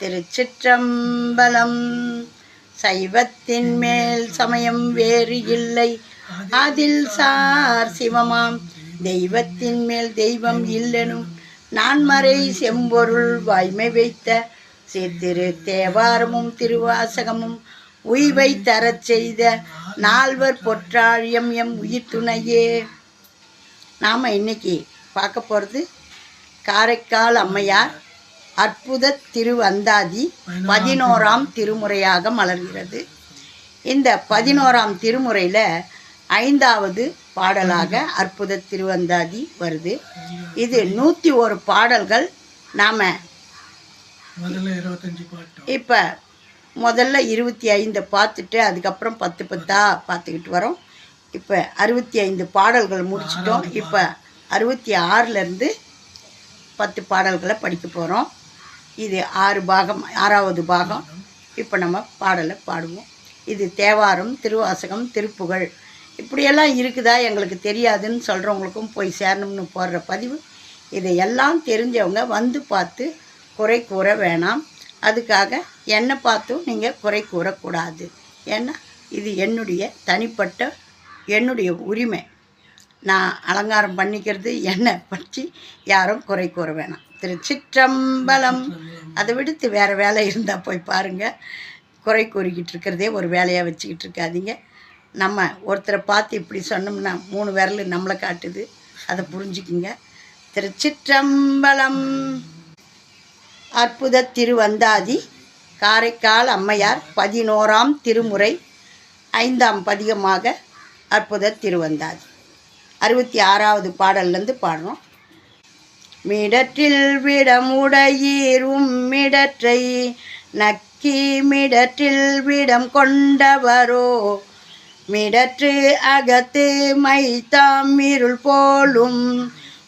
திருச்சிற்றம்பலம். சைவத்தின் மேல் சமயம் வேறு இல்லை. அதில் சார் சிவமாம். தெய்வத்தின் மேல் தெய்வம் இல்லெனும் நான்மறை செம்பொருள் வாய்மை வைத்த சித்திரு தேவாரமும் திருவாசகமும் உய்வை தரச் செய்த நால்வர் பொற்றாழியம் எம் உயிர் துணையே நாம் இன்னைக்கு பார்க்க போகிறது காரைக்கால் அம்மையார் அற்புத திருவந்தாதி பதினோராம் திருமுறையாக மலர்கிறது. இந்த பதினோராம் திருமுறையில் ஐந்தாவது பாடலாக அற்புத திருவந்தாதி வருது. இது நூற்றி ஒரு பாடல்கள் நாம் இப்போ முதல்ல இருபத்தி ஐந்து பார்த்துட்டு அதுக்கப்புறம் பத்து பத்தா பார்த்துக்கிட்டு வரோம். இப்போ அறுபத்தி ஐந்து பாடல்கள் முடிச்சிட்டோம். இப்போ அறுபத்தி ஆறுலேருந்து பத்து பாடல்களை படிக்க போகிறோம் இது ஆறு பாகம் ஆறாவது பாகம். இப்போ நம்ம பாடலை பாடுவோம். இது தேவாரம் திருவாசகம் திருப்புகழ். இப்படியெல்லாம் இருக்குதா? எங்களுக்கு தெரியாதுன்னு சொல்கிறவங்களுக்கும் போய் சேரணும்னு போடுற பதிவு. இதையெல்லாம் தெரிஞ்சவங்க வந்து பார்த்து குறை கூற வேணாம். அதுக்காக என்னை பார்த்தும் நீங்கள் குறை கூறக்கூடாது. ஏன்னா இது என்னுடைய தனிப்பட்ட என்னுடைய உரிமை. நான் அலங்காரம் பண்ணிக்கிறது என்னை பற்றி யாரும் குறை கூற வேணாம். திருச்சிற்றம்பலம். அதை விடுத்து வேறு வேலை இருந்தால் போய் பாருங்கள் குறை கூறிக்கிட்டு இருக்கிறதே ஒரு வேலையாக வச்சுக்கிட்டு இருக்காதீங்க. நம்ம ஒருத்தரை பார்த்து இப்படி சொன்னோம்னா மூணு விரல் நம்மளை காட்டுது. அதை புரிஞ்சுக்குங்க. திருச்சிற்றம்பலம். அற்புத திருவந்தாதி காரைக்கால் அம்மையார் பதினோராம் திருமுறை ஐந்தாம் பதிகமாக அற்புத திருவந்தாதி. அறுபத்தி ஆறாவது பாடல்லேருந்து பாடுறோம். மிடற்றில் விடமுடையீர் உம்மிடற்றை நக்கி மிடற்றில் விடம் கொண்டவரோ மிடற்று அகத்து மைத்தாம் இருள் போலும்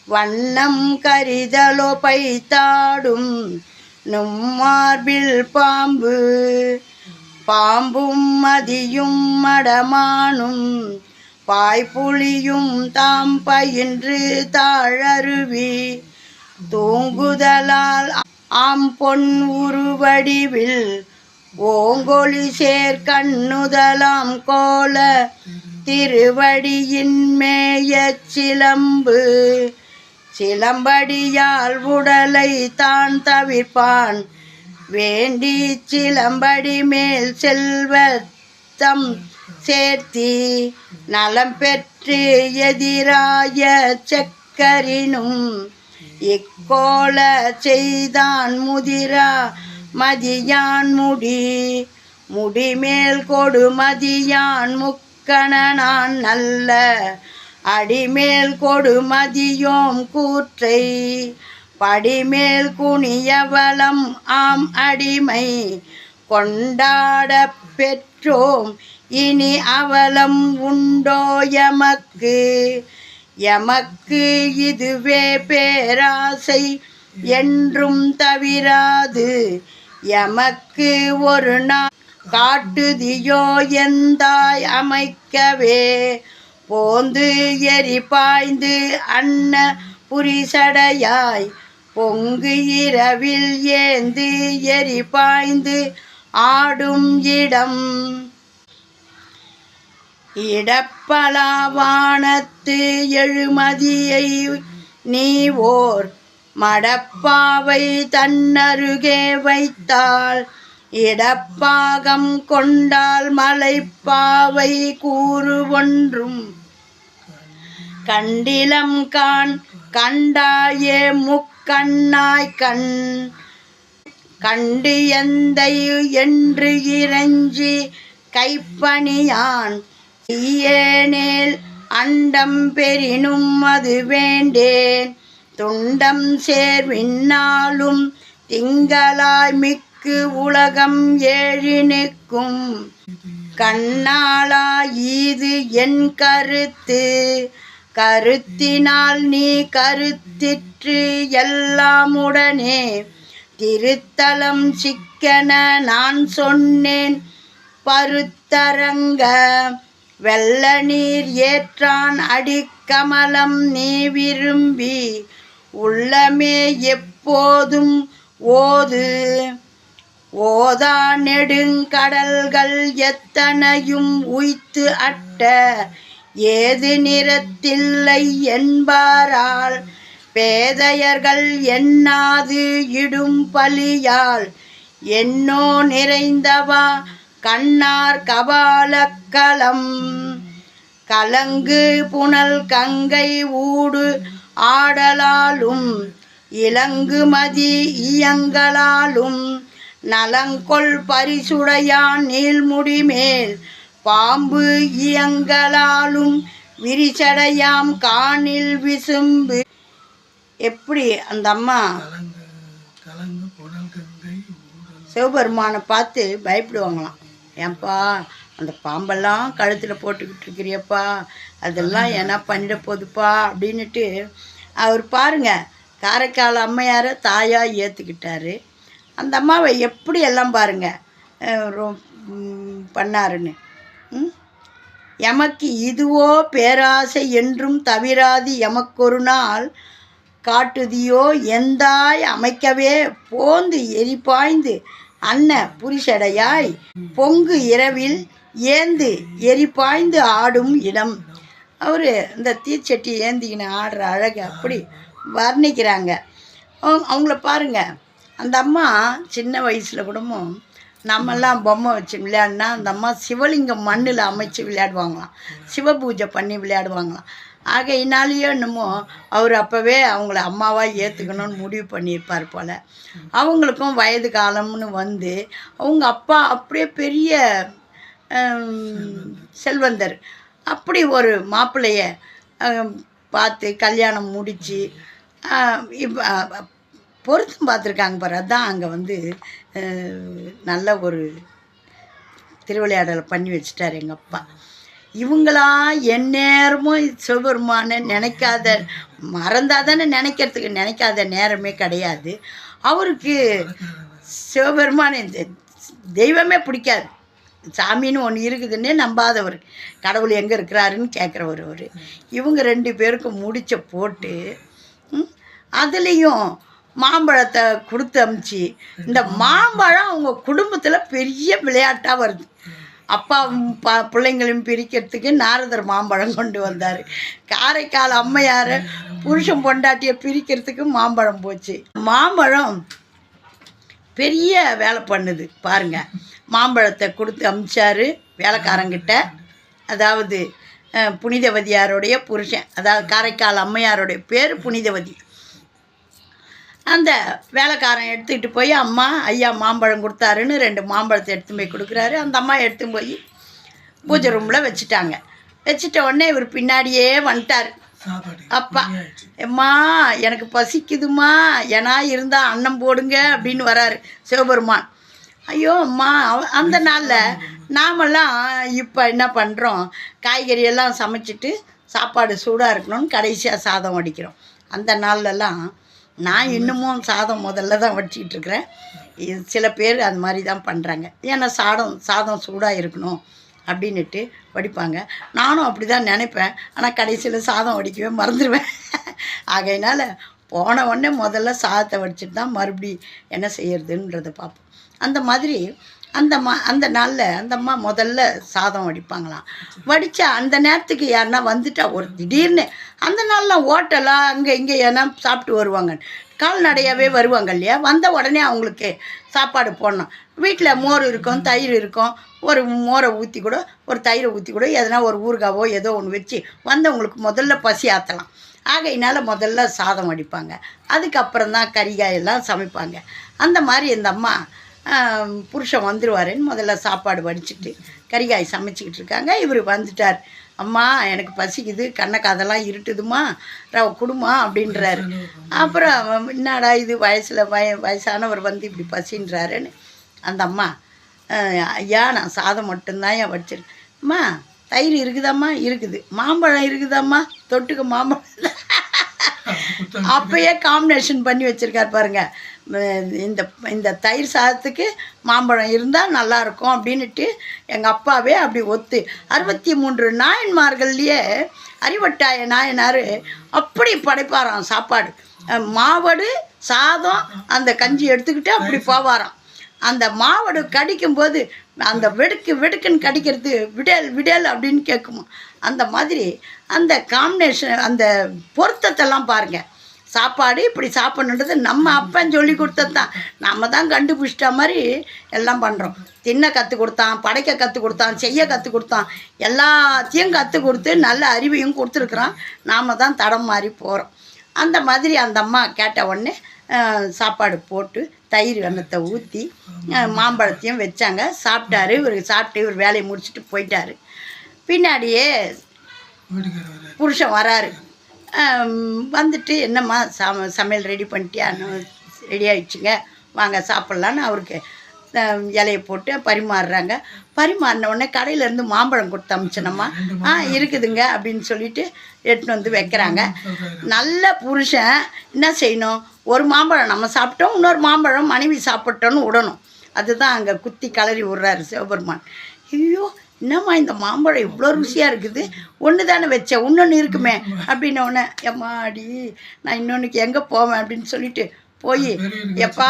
வண்ணம் கரிதலோ பைத்தாடும் நும்மார்பில் பாம்பு பாம்பும் மதியும் மடமானும் பாய்புலியும் தாம் பயின்று தாழருவி. தூங்குதலால் ஆம் பொன் உருவடிவில் ஓங்கொழி சேர் கண்ணுதலாம் கோல திருவடியின் மேய சிலம்பு. சிலம்படியால் உடலை தான் தவிர்ப்பான் வேண்டி சிலம்படி மேல் செல்வத்தம் சேர்த்தி நலம் பெற்று எதிராய செக்கரினும் இக்கோல செய்தான் முதிரா மதியான் முடி. முடிமேல் கொடு மதியான் முக்கணனான் நல்ல. அடிமேல் கொடு மதியோம் கூற்றை. படிமேல் குனியவலம் ஆம் அடிமை. கொண்டாட பெற்றோம் இனி அவலம் உண்டோ எமக்கு. எமக்கு இதுவே பேராசை என்றும் தவிராது. எமக்கு ஒரு நாள் காட்டுதியோ எந்தாய் அமைக்கவே? போந்து எரி பாய்ந்து அன்ன புரிசடையாய். பொங்கு இரவில் ஏந்து எரி பாய்ந்து ஆடும் இடம். இடப்பலாவானத்து எழுமதியை நீ ஓர் மடப்பாவை தன்னருகே வைத்தாள் இடப்பாகம் கொண்டால் மலைப்பாவை கூறு ஒன்றும். கண்டிலம் கான் கண்டாயே முக்கண்ணாய் கண் கண்டு எந்தை என்று இறைஞ்சி கைப்பணியான் ஏனேல் அண்டம் பெரினும் அது வேண்டேன். துண்டம் சேர்வின்னாலும் திங்களாய் மிக்கு உலகம் ஏழினுக்கும் கண்ணாளாயீது என் கருத்து. கருத்தினால் நீ கருத்திற்று எல்லாமுடனே திருத்தலம் சிக்கன நான் சொன்னேன். பருத்தரங்க வெள்ள நீர் ஏற்றான் அடிக்கமலம் நீ விரும்பி உள்ளமே எப்போதும் ஓது. ஓதா நெடுங்கடல்கள் எத்தனையும் உய்த்து அட்ட ஏது நிறத்தில்லை என்பாரால். பேதையர்கள் எண்ணாது இடும் பலியால் என்னோ நிறைந்தவா கண்ணார் கபாலக்களம் கலங்கு புனல் கங்கை ஊடு ஆடலாலும் இலங்குமதி இயங்கலாலும் நலங்கொள் பரிசுடையான் நீள்முடி மேல் பாம்பு இயங்கலாலும் விரிசடையாம் காணில் விசும்பு. எப்படி அந்த அம்மா? சிவபெருமானை பார்த்து பயப்படுவாங்களாம். ஏன்பா அந்த பாம்பெல்லாம் கழுத்தில் போட்டுக்கிட்டு இருக்கிறியப்பா. அதெல்லாம் என்ன பண்ணிட போகுதுப்பா அப்படின்னுட்டு அவர் பாருங்க காரைக்கால் அம்மையாரை தாயாக ஏற்றுக்கிட்டாரு அந்த அம்மாவை எப்படி எல்லாம் பாருங்கள் பண்ணாருன்னு. எமக்கு இதுவோ பேராசை என்றும் தவிராது எமக்கொரு நாள் காட்டுதியோ எந்தாய் அமைக்கவே போந்து எரிபாய்ந்து அன்ன புரிஷடையாய் பொங்கு இரவில் ஏந்து எரிபாய்ந்து ஆடும் இடம். அவர் இந்த தீச்சட்டி ஏந்திக்கின ஆடுற அழகு அப்படி வர்ணிக்கிறாங்க. அவங்க- அவங்கள பாருங்க. அந்த அம்மா சின்ன வயசில் கூடவும் நம்மெல்லாம் பொம்மை வச்சு விளையாடினா அந்த அம்மா சிவலிங்கம் மண்ணில் அமைச்சு விளையாடுவாங்களாம். சிவபூஜை பண்ணி விளையாடுவாங்களாம். ஆகையினாலேயோ என்னமோ அவர் அப்போவே அவங்கள அம்மாவாக ஏற்றுக்கணும்னு முடிவு பண்ணியிருப்பார் போல். அவங்களுக்கும் வயது காலம்னு வந்து அவங்க அப்பா அப்படியே பெரிய செல்வந்தர். அப்படி ஒரு மாப்பிள்ளைய பார்த்து கல்யாணம் முடித்து இப்போ பொருத்தம் பார்த்துருக்காங்க பாரு. அதான் அங்கே வந்து நல்ல ஒரு திருவிளையாடலை பண்ணி வச்சுட்டார் எங்கள் அப்பா. இவங்களா எந்நேரமும் சிவபெருமானை நினைக்காத மறந்தால் தானே நினைக்கிறதுக்கு நினைக்காத நேரமே கிடையாது. அவருக்கு சிவபெருமானை தெய்வமே பிடிக்காது. சாமின்னு ஒன்று இருக்குதுன்னே நம்பாதவர். கடவுள் எங்கே இருக்கிறாருன்னு கேட்குறவர் அவர். இவங்க ரெண்டு பேருக்கும் முடிச்ச போட்டு அதுலேயும் மாம்பழத்தை கொடுத்து அமுச்சு இந்த மாம்பழம் அவங்க குடும்பத்தில் பெரிய விளையாட்டாக வருது. அப்பாவும் பா பிள்ளைங்களையும் பிரிக்கிறதுக்கு நாரதர் மாம்பழம் கொண்டு வந்தார். காரைக்கால் அம்மையார் புருஷன் பொண்டாட்டியை பிரிக்கிறதுக்கு மாம்பழம் போச்சு. மாம்பழம் பெரிய வேலை பண்ணுது பாருங்க. மாம்பழத்தை கொடுத்து அமிச்சாரு வேலைக்காரங்கிட்ட. அதாவது புனிதவதியாருடைய புருஷன் அதாவது காரைக்கால் அம்மையாருடைய பேர் புனிதவதி. அந்த வேலைக்காரன் எடுத்துக்கிட்டு போய் அம்மா ஐயா மாம்பழம் கொடுத்தாருன்னு ரெண்டு மாம்பழத்தை எடுத்து போய் கொடுக்குறாரு. அந்த அம்மா எடுத்து போய் பூஜை ரூமில் வச்சுட்டாங்க. வச்சுட்ட உடனே இவர் பின்னாடியே வந்துட்டார். அப்பா. எம்மா எனக்கு பசிக்குதுமா ஏன்னா இருந்தால் அன்னம் போடுங்க அப்படின்னு வராரு சிவபெருமான். ஐயோ அம்மா அவ- அந்த நாளில் நாமெல்லாம் இப்போ என்ன பண்ணுறோம் காய்கறி எல்லாம் சமைச்சிட்டு சாப்பாடு சூடாக இருக்கணும்னு கடைசியாக சாதம் வடிக்கிறோம். அந்த நாள்லலாம் நான் இன்னமும் சாதம் முதல்ல தான் வடிச்சிக்கிட்டு இருக்கிறேன் இது சில பேர் அது மாதிரி தான் பண்ணுறாங்க ஏன்னா சாதம் சாதம் சூடாக இருக்கணும் அப்படின்னுட்டு வடிப்பாங்க. நானும் அப்படி தான் நினைப்பேன். ஆனால் கடைசியில் சாதம் வடிக்கவே மறந்துடுவேன் ஆகையினால போன உடனே முதல்ல சாதத்தை வடிச்சிட்டு தான் மறுபடி என்ன செய்யறதுன்றதை பார்ப்போம். அந்த மாதிரி அந்த அம்மா அந்த நாளில் அந்த அம்மா முதல்ல சாதம் வடிப்பாங்களாம். வடித்தா அந்த நேரத்துக்கு யாருன்னா வந்துட்டா ஒரு திடீர்னு. அந்த நாள்லாம் ஹோட்டலாக அங்கே இங்கே ஏன்னா சாப்பிட்டு வருவாங்க. கால்நடையாகவே வருவாங்க இல்லையா? வந்த உடனே அவங்களுக்கு சாப்பாடு போடணும். வீட்டில் மோர் இருக்கும் தயிர் இருக்கும். ஒரு மோரை ஊற்றி கூட ஒரு தயிரை ஊற்றி கூட எதனா ஒரு ஊறுகாவோ ஏதோ ஒன்று வச்சு வந்தவங்களுக்கு முதல்ல பசி ஆற்றலாம் ஆகையினால் முதல்ல சாதம் வடிப்பாங்க. அதுக்கப்புறம் தான் கறிகாயெல்லாம் சமைப்பாங்க. அந்த மாதிரி இந்த அம்மா புருஷன் வந்துருவாருன்னு முதல்ல சாப்பாடு வடிச்சிட்டு கறிகாய் சமைச்சிக்கிட்டு இருக்காங்க. இவர் வந்துட்டார். அம்மா எனக்கு பசிக்குது கண்ணை காதெல்லாம் இருட்டுதுமா? ரவ குடுமா? அப்படின்றாரு. அப்புறம் என்னடா இது வயசில் வய வயசானவர் வந்து இப்படி பசின்றாருன்னு? அந்த அம்மா "அஹ், ஐயா நான் சாதம் மட்டும்தான் ஏன் வடிச்சிருக்கேன் அம்மா தயிர் இருக்குதாம்மா? இருக்குது. மாம்பழம் இருக்குதாம்மா? தொட்டுக்க மாம்பழம் அப்பயே காம்பினேஷன் பண்ணி வச்சிருக்கார் பாருங்க. உம், இந்த இந்த தயிர் சாதத்துக்கு மாம்பழம் இருந்தால் நல்லா இருக்கும் அப்படின்னுட்டு எங்கள் அப்பாவே அப்படி ஒத்து. அறுபத்தி மூன்று நாயன்மார்கள்லேயே அறிவட்டாய நாயனார் அப்படி படைப்பாராம் சாப்பாடு. மாவடு சாதம் அந்த கஞ்சி எடுத்துக்கிட்டு அப்படி போவாராம். அந்த மாவடு கடிக்கும்போது அந்த வெடுக்கு வெடுக்குன்னு கடிக்கிறது விடல் விடல் அப்படின்னு கேட்குமா. அந்த மாதிரி அந்த காம்பினேஷன் அந்த பொருத்தத்தெல்லாம் பாருங்கள் சாப்பாடு இப்படி சாப்பிடணுன்றது நம்ம அப்பன் சொல்லி கொடுத்தது தான் நம்ம தான் கண்டுபிடிச்சிட்ட மாதிரி எல்லாம் பண்ணுறோம் தின்ன கற்றுக் கொடுத்தான் படைக்க கற்றுக் கொடுத்தான் செய்ய கற்றுக் கொடுத்தான். எல்லாத்தையும் கற்றுக் கொடுத்து நல்ல அறிவையும் கொடுத்துருக்குறான். நாம் தான் தடம் மாறி போகிறோம் அந்த மாதிரி அந்த அம்மா கேட்ட உடனே சாப்பாடு போட்டு தயிர் வெண்ணத்தை ஊற்றி மாம்பழத்தையும் வச்சாங்க. சாப்பிட்டாரு. இவர் சாப்பிட்டு இவர் வேலையை முடிச்சுட்டு போயிட்டாரு. பின்னாடியே புருஷன் வராரு. வந்துட்டு என்னம்மா சம சமையல் ரெடி பண்ணிட்டியா? ரெடி ஆயிடுச்சுங்க. வாங்க சாப்பிட்லான்னு அவருக்கு இலையை போட்டு பரிமாறுறாங்க. பரிமாறின உடனே கடையிலேருந்து மாம்பழம் கொடுத்து அமிச்சனம்மா. ஆ இருக்குதுங்க அப்படின்னு சொல்லிட்டு எடுத்துன்னு வந்து வைக்கிறாங்க. நல்ல புருஷன் என்ன செய்யணும்? ஒரு மாம்பழம் நம்ம சாப்பிட்டோம் இன்னொரு மாம்பழம் மனைவி சாப்பிட்டோன்னு விடணும் அதுதான் அங்கே குத்தி கலரி விட்றாரு சிவபெருமான். ஐயோ என்னம்மா இந்த மாம்பழம் இவ்வளோ ருசியாக இருக்குது? ஒன்று தானே வச்சேன் இன்னொன்று இருக்குமே அப்படின்ன உடனே எம்மாடி நான் இன்னொன்றுக்கு எங்கே போவேன்? அப்படின்னு சொல்லிட்டு போய் எப்பா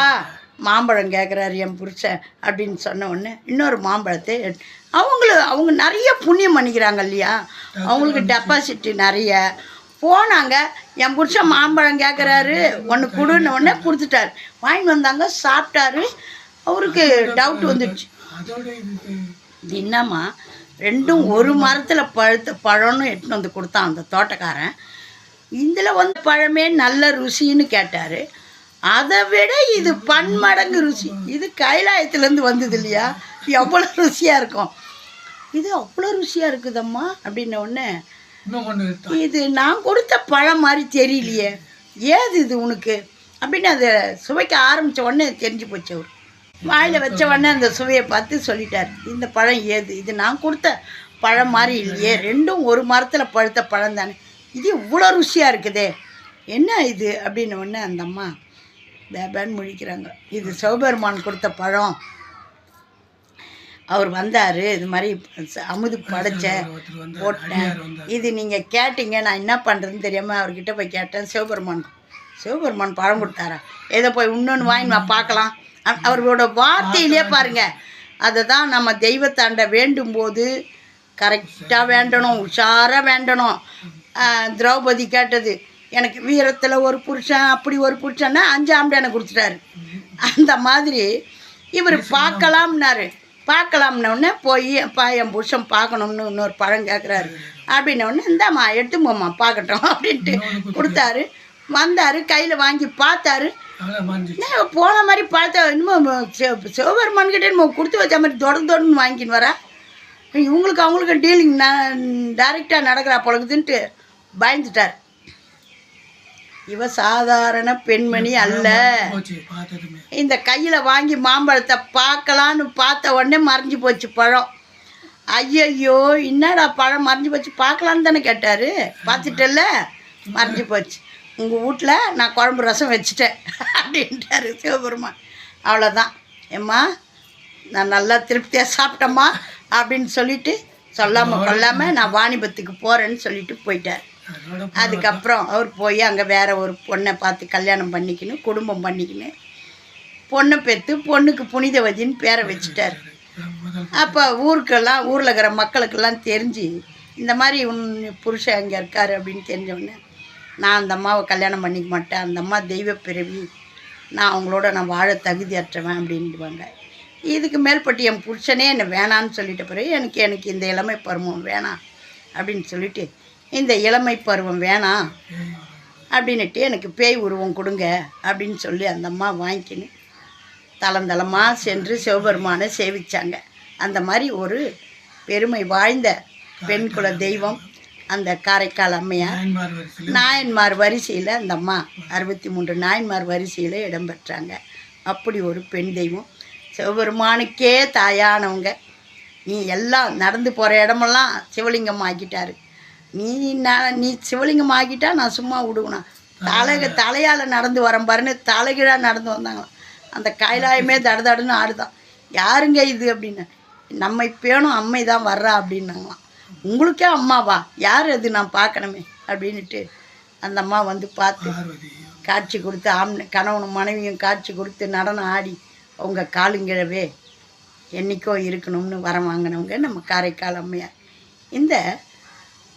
மாம்பழம் கேட்குறாரு என் புருஷன் அப்படின்னு சொன்ன உடனே இன்னொரு மாம்பழத்தை எடு- அவங்களு அவங்க நிறைய புண்ணியம் பண்ணிக்கிறாங்க இல்லையா? அவங்களுக்கு டெபாசிட் நிறைய. போனாங்க என் புருஷன் மாம்பழம் கேட்குறாரு ஒன்று கொடுன்னு உடனே கொடுத்துட்டாரு. வாங்கிட்டு வந்தாங்க சாப்பிட்டாரு. அவருக்கு டவுட் வந்துடுச்சு. என்னம்மா ரெண்டும் ஒரு மரத்தில் பழுத்த பழம்னு எடுத்துன்னு வந்து கொடுத்தான் அந்த தோட்டக்காரன். இதில் வந்து பழமே நல்ல ருசின்னு கேட்டார். அதை விட இது பன்மடங்கு ருசி. இது கைலாயத்துலேருந்து வந்தது இல்லையா? எவ்வளோ ருசியாக இருக்கும். இது அவ்வளோ ருசியாக இருக்குதம்மா? அப்படின்ன உடனே இது நான் கொடுத்த பழம் மாதிரி தெரியலையே. ஏது இது உனக்கு? அப்படின்னு அதை சுவைக்க ஆரம்பித்த உடனே தெரிஞ்சு போச்சு அவர். வாயில் வச்ச உடனே அந்த சுவையை பார்த்து சொல்லிட்டார். இந்த பழம் ஏது? இது நான் கொடுத்த பழம் மாதிரி இல்லையே. ரெண்டும் ஒரு மரத்தில் பழுத்த பழம் தானே. இது இவ்வளோ ருசியாக இருக்குதே. என்ன இது? அப்படின்ன உடனே அந்த அம்மா பேபான்னு முழிக்கிறாங்க. இது சிவபெருமான் கொடுத்த பழம். அவர் வந்தார். இது மாதிரி அமுது படைச்சேன் போட்டேன். இது நீங்கள் கேட்டீங்க. நான் என்ன பண்ணுறதுன்னு தெரியாமல் அவர்கிட்ட போய் கேட்டேன். சிவபெருமான் சிவபெருமான் பழம் கொடுத்தாரா? ஏதோ போய் இன்னொன்று வாங்கி வா பார்க்கலாம். அ- அவரோட வார்த்தையிலே பாருங்க. அதை தான் நம்ம தெய்வத்தாண்ட வேண்டும் போது கரெக்டாக வேண்டணும் உஷாராக வேண்டணும். திரௌபதி கேட்டது எனக்கு வீரத்தில் ஒரு புருஷன் அப்படி ஒரு புருஷன்னா அஞ்சு ஆம்பளை கொடுத்துட்டாரு. அந்த மாதிரி இவர் பார்க்கலாம்னாரு. பார்க்கலாம்ன உடனே போய் அப்பா என் புருஷன் பார்க்கணும்னு இன்னொரு பழம் கேட்குறாரு அப்படின்ன உடனே இந்தாம்மா எடுத்து போம்மா பார்க்கட்டும். அப்படின்ட்டு கொடுத்தாரு. வந்தார் கையில் வாங்கி பார்த்தாரு. போன மாதிரி பார்த்தா இன்னும் சிவ- சிவபெருமான் கிட்டே நம்ம கொடுத்து வச்ச மாதிரி தொடர்ந்து தொடர்ந்து வாங்கின்னு வரா. இவங்களுக்கு அவங்களுக்கு டீலிங் டைரெக்டாக நடக்கிறா பழகுதுன்ட்டு பயந்துட்டார். இவ சாதாரண பெண்மணி அல்ல. இந்த கையில் வாங்கி மாம்பழத்தை பார்க்கலான்னு பார்த்த உடனே மறைஞ்சு போச்சு பழம். ஐயையோ என்னடா பழம் மறைஞ்சு போச்சு பார்க்கலான்னு தானே கேட்டார். பார்த்துட்டல்ல? மறைஞ்சு போச்சு. உங்கள் வீட்டில் நான் குழம்பு ரசம் வச்சுட்டேன். அப்படின்ட்டாரு சிவபெருமான். அவ்வளோதான் ஏம்மா நான் நல்லா திருப்தியாக சாப்பிட்டேம்மா அப்படின்னு சொல்லிட்டு சொல்லாமல் கொள்ளாமல் நான் வாணிபத்துக்கு போகிறேன்னு சொல்லிட்டு போயிட்டார். அதுக்கப்புறம் அவர் போய் அங்கே வேற ஒரு பொண்ணை பார்த்து கல்யாணம் பண்ணிக்கின்னு குடும்பம் பண்ணிக்கின்னு பொண்ணை பெற்று பொண்ணுக்கு புனிதவதின்னு பேரை வச்சுட்டார். அப்போ ஊருக்கெல்லாம் ஊரில் இருக்கிற மக்களுக்கெல்லாம் தெரிஞ்சு இந்த மாதிரி உன் புருஷன் அங்கே இருக்காரு அப்படின்னு தெரிஞ்ச உடனே நான் அந்த அம்மாவை கல்யாணம் பண்ணிக்க மாட்டேன். அந்த அம்மா தெய்வ பிறவி. நான் அவங்களோட நான் வாழ தகுதியற்றவன் அப்படின்டுவாங்க இதுக்கு மேல்பட்டு என் புருஷனே என்னை வேணான்னு சொல்லிட்ட பிறகு எனக்கு எனக்கு இந்த இளமை பருவம் வேணாம் அப்படின்னு சொல்லிட்டு இந்த இளமை பருவம் வேணாம் அப்படின்னுட்டு எனக்கு பேய் உருவம் கொடுங்க அப்படின்னு சொல்லி அந்த அம்மா வாங்கிக்கின்னு தளந்தளமாக சென்று சிவபெருமானை சேவிச்சாங்க. அந்த மாதிரி ஒரு பெருமை வாய்ந்த பெண் குல தெய்வம். அந்த காரைக்கால் அம்மையார் நாயன்மார் வரிசையில்? அந்த அம்மா அறுபத்தி மூன்று நாயன்மார் வரிசையில் இடம்பெற்றாங்க அப்படி ஒரு பெண் தெய்வம். சிவபெருமானுக்கே தாயானவங்க. நீ எல்லாம் நடந்து போகிற இடமெல்லாம் சிவலிங்கம் ஆக்கிட்டாரு. நீ நான் நீ சிவலிங்கம் ஆக்கிட்டா நான் சும்மா விடுவேனா? தலை தலையால் நடந்து வரேன் பாருன்னு தலைகீழாக நடந்து வந்தாங்களாம். அந்த கைலாயமே தடதடன்னு ஆடுதான். யாருங்க இது அப்படின்னு. நம்மை பேணும் அம்மை தான் வர்றா அப்படின்னாங்களாம். உங்களுக்கே அம்மாவா யார் அது? நான் பார்க்கணுமே. அப்படின்னுட்டு அந்த அம்மா வந்து பார்த்து காட்சி கொடுத்து ஆம் கணவனும் மனைவியும் காட்சி கொடுத்து நடனம் ஆடி அவங்க காலுங்கிழவே என்றைக்கோ இருக்கணும்னு வரம் வாங்கினவங்க நம்ம காரைக்கால் அம்மையார். இந்த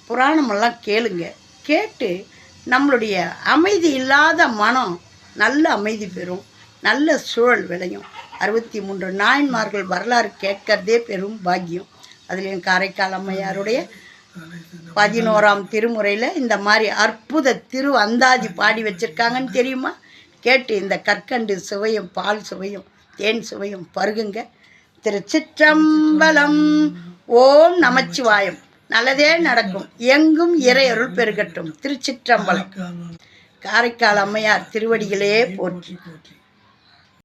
புராணமெல்லாம் கேளுங்க. கேட்டு நம்மளுடைய அமைதி இல்லாத மனம் நல்ல அமைதி பெறும். நல்ல சூழல் விளையும். அறுபத்தி மூன்று நாயன்மார்கள் வரலாறு கேட்கறதே பெரும் பாக்கியம். அதுலேயும் காரைக்கால் அம்மையாருடைய பதினோராம் திருமுறையில் இந்த மாதிரி அற்புத திரு அந்தாதி பாடி வச்சுருக்காங்கன்னு தெரியுமா? கேட்டு இந்த கற்கண்டு சுவையும் பால் சுவையும் தேன் சுவையும் பருகுங்க. திருச்சிற்றம்பலம். ஓம் நமச்சிவாயம். நல்லதே நடக்கும். எங்கும் இறையருள் பெருகட்டும். திருச்சிற்றம்பலம். காரைக்கால் அம்மையார் திருவடிகளே போற்றி போற்றி.